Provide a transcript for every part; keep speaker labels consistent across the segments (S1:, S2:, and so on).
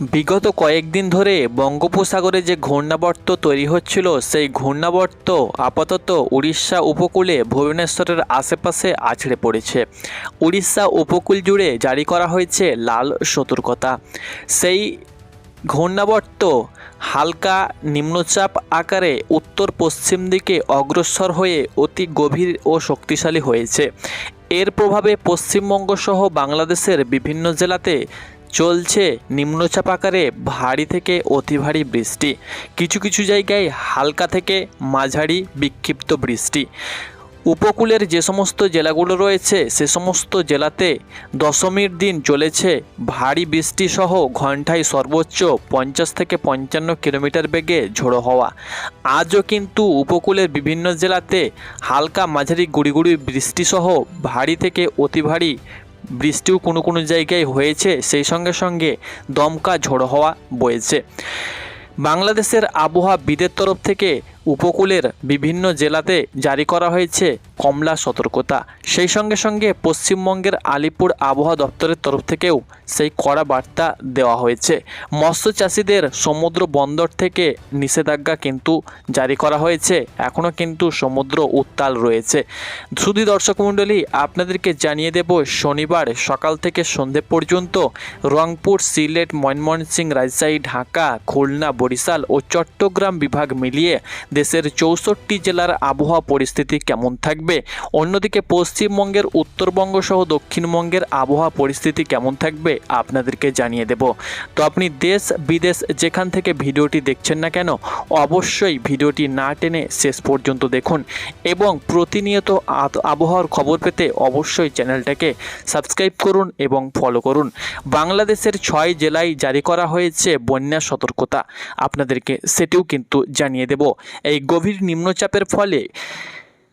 S1: বিগত কয়েকদিন ধরে বঙ্গোপসাগরে যে ঘূর্ণাবর্ত তৈরি হচ্ছিল, সেই ঘূর্ণাবর্ত আপাতত উড়িষ্যা উপকূলে ভুবনেশ্বরের আশেপাশে আছড়ে পড়েছে। উড়িষ্যা উপকূল জুড়ে জারি করা হয়েছে লাল সতর্কতা। সেই ঘূর্ণাবর্ত হালকা নিম্নচাপ আকারে উত্তর পশ্চিম দিকে অগ্রসর হয়ে অতি গভীর ও শক্তিশালী হয়েছে। এর প্রভাবে পশ্চিমবঙ্গ সহ বাংলাদেশের বিভিন্ন জেলাতে চলছে নিম্নচাপ আকারে ভারী থেকে অতি ভারী বৃষ্টি। কিছু কিছু জায়গায় হালকা থেকে মাঝারি বিক্ষিপ্ত বৃষ্টি। উপকূলের যে সমস্ত জেলাগুলো রয়েছে, সে সমস্ত জেলাতে দশমীর দিন চলেছে ভারী বৃষ্টি সহ ঘন্টায় সর্বোচ্চ পঞ্চাশ থেকে পঞ্চান্ন কিলোমিটার বেগে ঝোড়ো হওয়া। আজও কিন্তু উপকূলের বিভিন্ন জেলাতে হালকা মাঝারি গুড়ি গুড়ি বৃষ্টি সহ ভারী থেকে অতি ভারী বৃষ্টিও কোনো কোনো জায়গায় হয়েছে, সেই সঙ্গে সঙ্গে দমকা ঝোড়ো হওয়া বয়েছে। বাংলাদেশের আবহাওয়াবিদের তরফ থেকে উপকূলের বিভিন্ন জেলাতে জারি করা হয়েছে কমলা সতর্কতা। সেই সঙ্গে সঙ্গে পশ্চিমবঙ্গের আলিপুর আবহাওয়া দপ্তরের তরফ থেকেও সেই কড়া বার্তা দেওয়া হয়েছে। মৎস্য চাষিদের সমুদ্র বন্দর থেকে নিষেধাজ্ঞা কিন্তু জারি করা হয়েছে। এখনও কিন্তু সমুদ্র উত্তাল রয়েছে। শুধু দর্শক মণ্ডলী, আপনাদেরকে জানিয়ে দেব, শনিবার সকাল থেকে সন্ধে পর্যন্ত রংপুর, সিলেট, ময়মনসিংহ, রাজশাহী, ঢাকা, খুলনা, বরিশাল ও চট্টগ্রাম বিভাগ মিলিয়ে দেশের চৌষট্টি জেলার আবহাওয়া পরিস্থিতি কেমন থাকবে? অন্যদিকে পশ্চিমবঙ্গের উত্তরবঙ্গ সহ দক্ষিণবঙ্গের আবহাওয়া পরিস্থিতি কেমন থাকবে? আপনাদেরকে জানিয়ে দেব। তো আপনি দেশ বিদেশ যেখান থেকে ভিডিওটি দেখছেন না কেন, অবশ্যই ভিডিওটি না টেনে শেষ পর্যন্ত দেখুন এবং প্রতিনিয়ত আবহাওয়ার খবর পেতে অবশ্যই চ্যানেলটাকে সাবস্ক্রাইব করুন এবং ফলো করুন। বাংলাদেশের ছয় জেলায় জারি করা হয়েছে বন্যা সতর্কতা। আপনাদেরকে সেটিও কিন্তু জানিয়ে দেব। এই গভীর নিম্নচাপের ফলে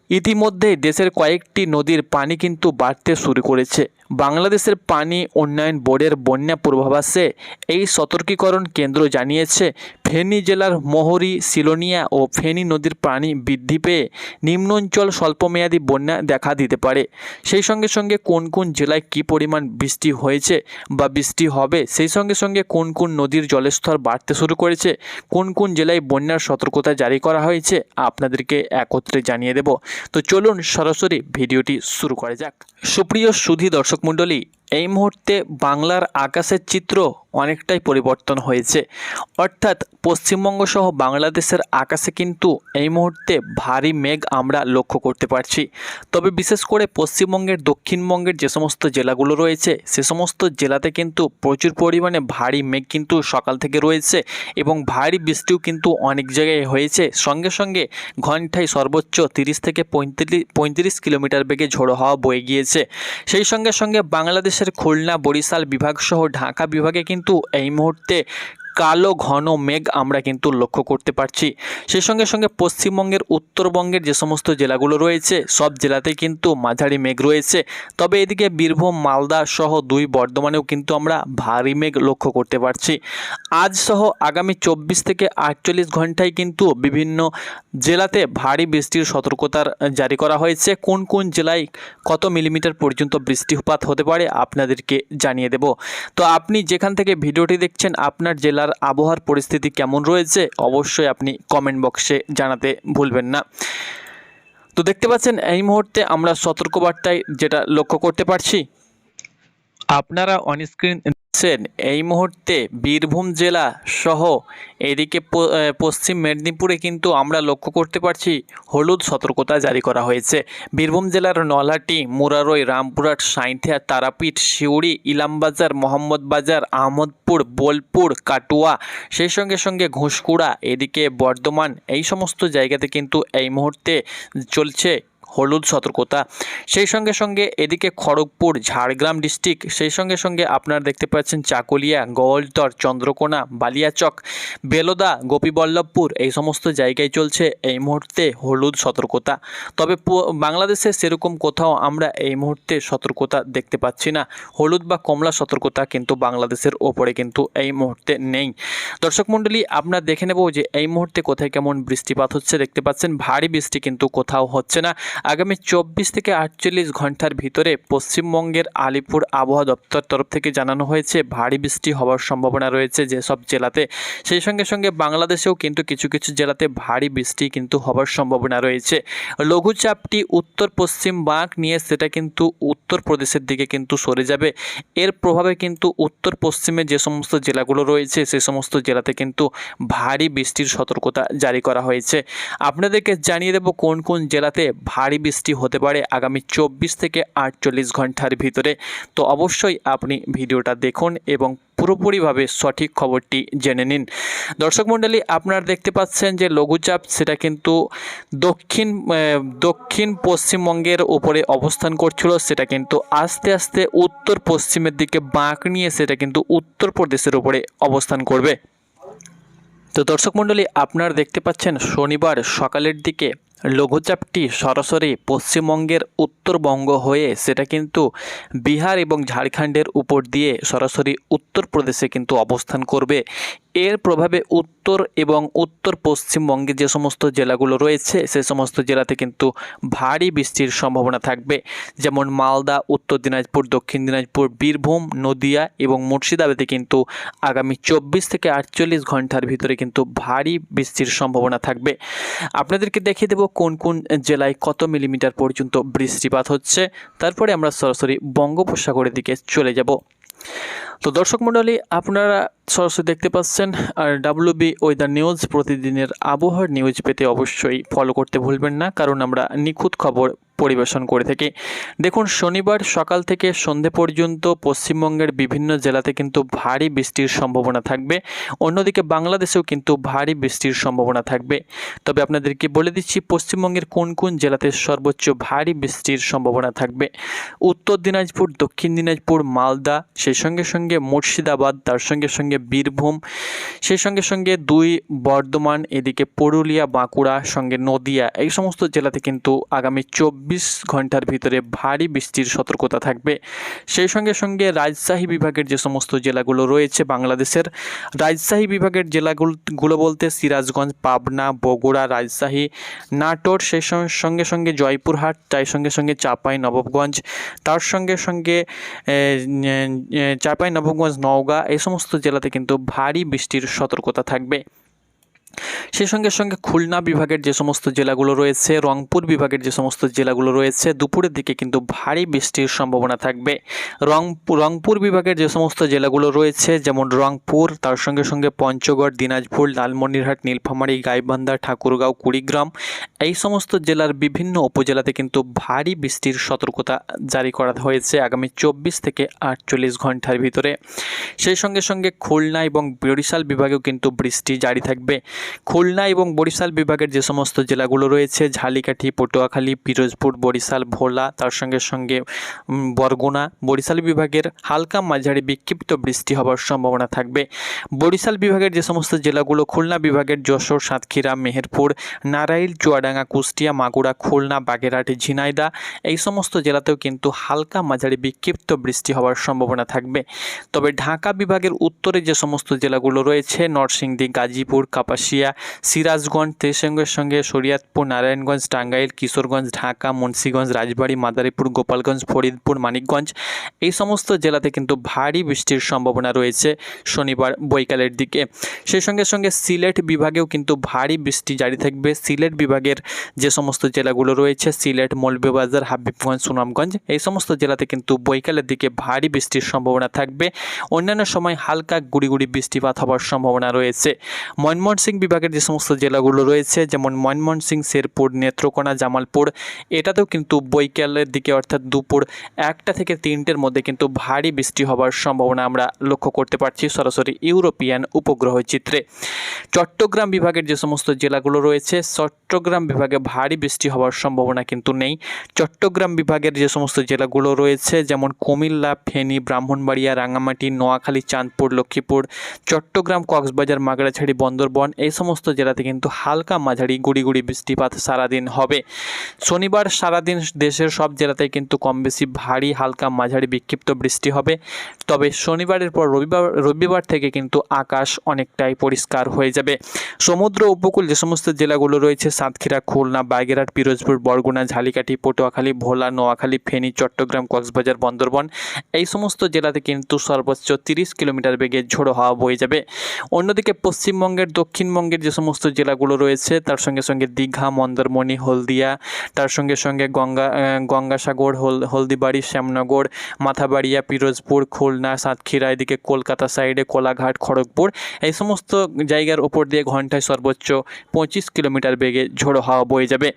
S1: ইতিমধ্যে দেশের কয়েকটি নদীর পানি কিন্তু বাড়তে শুরু করেছে। বাংলাদেশের পানি উন্নয়ন বোর্ডের বন্যা পূর্বাভাসে এই সতর্কীকরণ কেন্দ্র জানিয়েছে ফেনী জেলার মোহরি, সিলোনিয়া ও ফেনী নদীর পানি বৃদ্ধি পেয়ে নিম্ন অঞ্চল স্বল্পমেয়াদী বন্যা দেখা দিতে পারে। সেই সঙ্গে সঙ্গে কোন কোন জেলায় কী পরিমাণ বৃষ্টি হয়েছে বা বৃষ্টি হবে, সেই সঙ্গে সঙ্গে কোন কোন নদীর জলস্তর বাড়তে শুরু করেছে, কোন কোন জেলায় বন্যার সতর্কতা জারি করা হয়েছে, আপনাদেরকে একত্রে জানিয়ে দেব। তো চলুন সরাসরি ভিডিওটি শুরু করা যাক। সুপ্রিয় সুধী দর্শক মণ্ডলী এই মুহূর্তে বাংলার আকাশের চিত্র অনেকটাই পরিবর্তন হয়েছে। অর্থাৎ পশ্চিমবঙ্গ সহ বাংলাদেশের আকাশে কিন্তু এই মুহূর্তে ভারী মেঘ আমরা লক্ষ্য করতে পারছি। তবে বিশেষ করে পশ্চিমবঙ্গের, দক্ষিণবঙ্গের যে সমস্ত জেলাগুলো রয়েছে, সে সমস্ত জেলাতে কিন্তু প্রচুর পরিমাণে ভারী মেঘ কিন্তু সকাল থেকে রয়েছে এবং ভারী বৃষ্টিও কিন্তু অনেক জায়গায় হয়েছে। সঙ্গে সঙ্গে ঘন্টায় সর্বোচ্চ তিরিশ থেকে পঁয়ত্রিশ পঁয়ত্রিশ কিলোমিটার বেগে ঝোড়ো হওয়া বয়ে গিয়েছে। সেই সঙ্গে সঙ্গে বাংলাদেশের খুলনা বরিশাল বিভাগ সহ ঢাকা বিভাগে কিন্তু এই মুহূর্তে কালো ঘন মেঘ আমরা কিন্তু লক্ষ্য করতে পারছি। সেই সঙ্গে সঙ্গে পশ্চিমবঙ্গের, উত্তরবঙ্গের যে সমস্ত জেলাগুলো রয়েছে, সব জেলাতেই কিন্তু মাঝারি মেঘ রয়েছে। তবে এদিকে বীরভূম, মালদা সহ দুই বর্ধমানেও কিন্তু আমরা ভারী মেঘ লক্ষ্য করতে পারছি। আজ সহ আগামী চব্বিশ থেকে আটচল্লিশ ঘন্টায় কিন্তু বিভিন্ন জেলাতে ভারী বৃষ্টির সতর্কতার জারি করা হয়েছে। কোন কোন জেলায় কত মিলিমিটার পর্যন্ত বৃষ্টিপাত হতে পারে, আপনাদেরকে জানিয়ে দেব। তো আপনি যেখান থেকে ভিডিওটি দেখছেন, আপনার জেলার আবহাওয়ার পরিস্থিতি কেমন রয়েছে অবশ্যই আপনি কমেন্ট বক্সে জানাতে ভুলবেন না। তো দেখতে পাচ্ছেন, এই মুহূর্তে আমরা সতর্কবার্তায় যেটা লক্ষ্য করতে পারছি, আপনারা অনস্ক্রিন দেখছেন এই মুহূর্তে বীরভূম জেলা সহ এদিকে পশ্চিম মেদিনীপুরে কিন্তু আমরা লক্ষ্য করতে পারছি হলুদ সতর্কতা জারি করা হয়েছে। বীরভূম জেলার নলহাটি, মুরারই, রামপুরহাট, সাঁইথিয়া, তারাপীঠ সিউড়ি ইলামবাজার, মোহাম্মদবাজার, আহমদপুর, বোলপুর, কাটুয়া, সেই সঙ্গে সঙ্গে ঘুষকুড়া, এদিকে বর্ধমান, এই সমস্ত জায়গাতে কিন্তু এই মুহূর্তে চলছে হলুদ সতর্কতা। সেই সঙ্গে সঙ্গে এদিকে খড়গপুর, ঝাড়গ্রাম ডিস্ট্রিক্ট, সেই সঙ্গে সঙ্গে আপনারা দেখতে পাচ্ছেন চাকুলিয়া, গোয়ালতর, চন্দ্রকোনা, বালিয়াচক, বেলোদা, গোপীবল্লভপুর, এই সমস্ত জায়গায় চলছে এই মুহূর্তে হলুদ সতর্কতা। তবে বাংলাদেশে সেরকম কোথাও আমরা এই মুহূর্তে সতর্কতা দেখতে পাচ্ছি না। হলুদ বা কমলা সতর্কতা কিন্তু বাংলাদেশের ওপরে কিন্তু এই মুহূর্তে নেই। দর্শক মণ্ডলী আপনারা দেখে নেব যে এই মুহূর্তে কোথায় কেমন বৃষ্টিপাত হচ্ছে। দেখতে পাচ্ছেন, ভারী বৃষ্টি কিন্তু কোথাও হচ্ছে না। আগামী চব্বিশ থেকে আটচল্লিশ ঘণ্টার ভিতরে পশ্চিমবঙ্গের আলিপুর আবহাওয়া দপ্তর তরফ থেকে জানানো হয়েছে, ভারী বৃষ্টি হওয়ার সম্ভাবনা রয়েছে যেসব জেলাতে। সেই সঙ্গে সঙ্গে বাংলাদেশেও কিন্তু কিছু কিছু জেলাতে ভারী বৃষ্টি কিন্তু হওয়ার সম্ভাবনা রয়েছে। লঘুচাপটি উত্তর পশ্চিম বাঁক নিয়ে সেটা কিন্তু উত্তর প্রদেশের দিকে কিন্তু সরে যাবে। এর প্রভাবে কিন্তু উত্তর পশ্চিমে যে সমস্ত জেলাগুলো রয়েছে সেই সমস্ত জেলাতে কিন্তু ভারী বৃষ্টির সতর্কতা জারি করা হয়েছে। আপনাদেরকে জানিয়ে দেব কোন কোন জেলাতে ভারী বৃষ্টি হতে পারে আগামী চব্বিশ থেকে আটচল্লিশ ঘণ্টার ভিতরে। তো অবশ্যই আপনি ভিডিওটা দেখুন এবং পুরোপুরিভাবে সঠিক খবরটি জেনে নিন। দর্শক মণ্ডলী, আপনারা দেখতে পাচ্ছেন যে লঘুচাপ, সেটা কিন্তু দক্ষিণ দক্ষিণ পশ্চিমবঙ্গের উপরে অবস্থান করছিল। সেটা কিন্তু আস্তে আস্তে উত্তর পশ্চিমের দিকে বাঁক নিয়ে সেটা কিন্তু উত্তরপ্রদেশের উপরে অবস্থান করবে। তো দর্শক মণ্ডলী, আপনারা দেখতে পাচ্ছেন শনিবার সকালের দিকে লঘুচাপটি সরাসরি পশ্চিমবঙ্গের উত্তরবঙ্গ হয়ে সেটা কিন্তু বিহার এবং ঝাড়খণ্ডের উপর দিয়ে সরাসরি উত্তরপ্রদেশে কিন্তু অবস্থান করবে। এর প্রভাবে উত্তর এবং উত্তর পশ্চিমবঙ্গে যে সমস্ত জেলাগুলো রয়েছে, সে সমস্ত জেলাতে কিন্তু ভারী বৃষ্টির সম্ভাবনা থাকবে। যেমন মালদা, উত্তর দিনাজপুর, দক্ষিণ দিনাজপুর, বীরভূম, নদিয়া এবং মুর্শিদাবাদে কিন্তু আগামী চব্বিশ থেকে আটচল্লিশ ঘণ্টার ভিতরে কিন্তু ভারী বৃষ্টির সম্ভাবনা থাকবে। আপনাদেরকে দেখিয়ে দেবো কোন কোন জেলায় কত মিলিমিটার পর্যন্ত বৃষ্টিপাত হচ্ছে। তারপরে আমরা সরাসরি বঙ্গোপসাগরের দিকে চলে যাব। তো দর্শক মণ্ডলী আপনারা সরাসরি দেখতে পাচ্ছেন আর ডাব্লিউবি ওয়েদার নিউজ প্রতিদিনের আবহাওয়ার নিউজ পেতে অবশ্যই ফলো করতে ভুলবেন না, কারণ আমরা নিখুঁত খবর পরিবেশন করে থাকি। দেখুন, শনিবার সকাল থেকে সন্ধে পর্যন্ত পশ্চিমবঙ্গের বিভিন্ন জেলাতে কিন্তু ভারী বৃষ্টির সম্ভাবনা থাকবে। অন্যদিকে বাংলাদেশেও কিন্তু ভারী বৃষ্টির সম্ভাবনা থাকবে। তবে আপনাদেরকে বলে দিচ্ছি, পশ্চিমবঙ্গের কোন কোন জেলাতে সর্বোচ্চ ভারী বৃষ্টির সম্ভাবনা থাকবে? উত্তর দিনাজপুর, দক্ষিণ দিনাজপুর, মালদা, সেই সঙ্গে সঙ্গে মুর্শিদাবাদ, তার সঙ্গে সঙ্গে বীরভূম, সেই সঙ্গে সঙ্গে দুই বর্ধমান, এদিকে পুরুলিয়া, বাঁকুড়া, সঙ্গে নদিয়া, এই সমস্ত জেলাতে কিন্তু আগামী চব্বিশ ঘণ্টার ভিতরে ভারী বৃষ্টির সতর্কতা থাকবে। সেই সঙ্গে সঙ্গে রাজশাহী বিভাগের যে সমস্ত জেলাগুলো রয়েছে বাংলাদেশের, রাজশাহী বিভাগের জেলাগুলো, গুলো বলতে সিরাজগঞ্জ, পাবনা, বগুড়া, রাজশাহী, নাটোর, সেই সঙ্গে সঙ্গে জয়পুরহাট, তাই সঙ্গে সঙ্গে চাপাই, নবাবগঞ্জ, তার সঙ্গে সঙ্গে চাপাই নবাবগঞ্জ নওগাঁ এই সমস্ত জেলাতে কিন্তু ভারী বৃষ্টির সতর্কতা থাকবে সেই সঙ্গে সঙ্গে খুলনা বিভাগের যে সমস্ত জেলাগুলো রয়েছে, রংপুর বিভাগের যে সমস্ত জেলাগুলো রয়েছে, দুপুরের দিকে কিন্তু ভারী বৃষ্টির সম্ভাবনা থাকবে। রংপুর রংপুর বিভাগের যে সমস্ত জেলাগুলো রয়েছে, যেমন রংপুর, তার সঙ্গে সঙ্গে পঞ্চগড়, দিনাজপুর, লালমনিরহাট, নীলফামারী, গাইবান্ধা, ঠাকুরগাঁও, কুড়িগ্রাম, এই সমস্ত জেলার বিভিন্ন উপজেলাতে কিন্তু ভারী বৃষ্টির সতর্কতা জারি করা হয়েছে আগামী চব্বিশ থেকে আটচল্লিশ ঘণ্টার ভিতরে। সেই সঙ্গে সঙ্গে খুলনা এবং বরিশাল বিভাগেও কিন্তু বৃষ্টি জারি থাকবে। খুলনা এবং বরিশাল বিভাগের যে সমস্ত জেলাগুলো রয়েছে, ঝালিকাঠি, পটুয়াখালী, পিরোজপুর, বরিশাল, ভোলা, তার সঙ্গে সঙ্গে বরগুনা, বরিশাল বিভাগের হালকা মাঝারি বিক্ষিপ্ত বৃষ্টি হওয়ার সম্ভাবনা থাকবে। বরিশাল বিভাগের যে সমস্ত জেলাগুলো, খুলনা বিভাগের যশোর, সাতক্ষীরা, মেহেরপুর নারাইল চুয়াডাঙ্গা, কুষ্টিয়া, মাগুরা, খুলনা, বাগেরহাট, ঝিনাইদা, এই সমস্ত জেলাতেও কিন্তু হালকা মাঝারি বিক্ষিপ্ত বৃষ্টি হওয়ার সম্ভাবনা থাকবে। তবে ঢাকা বিভাগের উত্তরে যে সমস্ত জেলাগুলো রয়েছে, নরসিংদী, গাজীপুর কাপাসিয়া সিরাজগঞ্জ সঙ্গে সঙ্গে শরিয়াতপুর, নারায়ণগঞ্জ, টাঙ্গাইল, কিশোরগঞ্জ, ঢাকা, মুন্সীগঞ্জ, রাজবাড়ী, মাদারীপুর, গোপালগঞ্জ, ফরিদপুর, মানিকগঞ্জ এই সমস্ত জেলাতে কিন্তু ভারী বৃষ্টির সম্ভাবনা রয়েছে শনিবার বৈকালের দিকে। সেই সঙ্গে সঙ্গে সিলেট বিভাগেও কিন্তু ভারী বৃষ্টি জারি থাকবে। সিলেট বিভাগের যে সমস্ত জেলাগুলো রয়েছে, সিলেট, মৌলভীবাজার, হাবিবগঞ্জ, সুনামগঞ্জ, এই সমস্ত জেলাতে কিন্তু বৈকালের দিকে ভারী বৃষ্টির সম্ভাবনা থাকবে। অন্যান্য সময় হালকা গুড়ি গুড়ি বৃষ্টিপাত হওয়ার সম্ভাবনা রয়েছে। ময়মনসিংহ বিভাগের যে সমস্ত জেলাগুলো রয়েছে, যেমন ময়মনসিংহ, শেরপুর, নেত্রকোনা, জামালপুর, এটাতেও কিন্তু বৈকালের দিকে অর্থাৎ দুপুর একটা থেকে তিনটের মধ্যে কিন্তু ভারী বৃষ্টি হওয়ার সম্ভাবনা আমরা লক্ষ্য করতে পারছি সরাসরি ইউরোপিয়ান উপগ্রহ চিত্রে। চট্টগ্রাম বিভাগের যে সমস্ত জেলাগুলো রয়েছে, চট্টগ্রাম বিভাগে ভারী বৃষ্টি হওয়ার সম্ভাবনা কিন্তু নেই। চট্টগ্রাম বিভাগের যে সমস্ত জেলাগুলো রয়েছে, যেমন কুমিল্লা, ফেনী, ব্রাহ্মণবাড়িয়া রাঙামাটি নোয়াখালী, চাঁদপুর, লক্ষ্মীপুর, চট্টগ্রাম, কক্সবাজার মাগড়াছড়ি বন্দরবন এই সমস্ত জেলাতে কিন্তু হালকা মাঝারি গুড়ি গুড়ি বৃষ্টিপাত সারাদিন হবে। শনিবার সারাদিন দেশের সব জেলাতে কিন্তু কম বেশি ভারী, হালকা মাঝারি বিক্ষিপ্ত বৃষ্টি হবে। তবে শনিবারের পর রবিবার রবিবার থেকে কিন্তু আকাশ অনেকটাই পরিষ্কার হয়ে যাবে। সমুদ্র উপকূল যে সমস্ত জেলাগুলো রয়েছে, সাতক্ষীরা, খুলনা, বাগেরহাট, পিরোজপুর, বরগুনা ঝালিকাঠি পটুয়াখালী, ভোলা, নোয়াখালী, ফেনী, চট্টগ্রাম, কক্সবাজার, বন্দরবন, এই সমস্ত জেলাতে কিন্তু সর্বোচ্চ তিরিশ কিলোমিটার বেগে ঝোড়ো হাওয়া বয়ে যাবে। অন্যদিকে পশ্চিমবঙ্গের দক্ষিণবঙ্গের যে সমস্ত জেলাগুলো রয়েছে, তার সঙ্গে সঙ্গে দীঘা, মন্দারমণি, হলদিয়া, তার সঙ্গে সঙ্গে গঙ্গা গঙ্গাসাগর, হল, হলদিবাড়ি, শ্যামনগর, মাথাবাড়িয়া, পিরোজপুর, খুলনা, সাতক্ষীরা, এদিকে কলকাতা সাইডে কোলাঘাট, খড়গপুর, এই সমস্ত জায়গার উপর দিয়ে ঘন্টায় সর্বোচ্চ পঁচিশ কিলোমিটার বেগে ঝোড়ো হাওয়া বয়ে যাবে।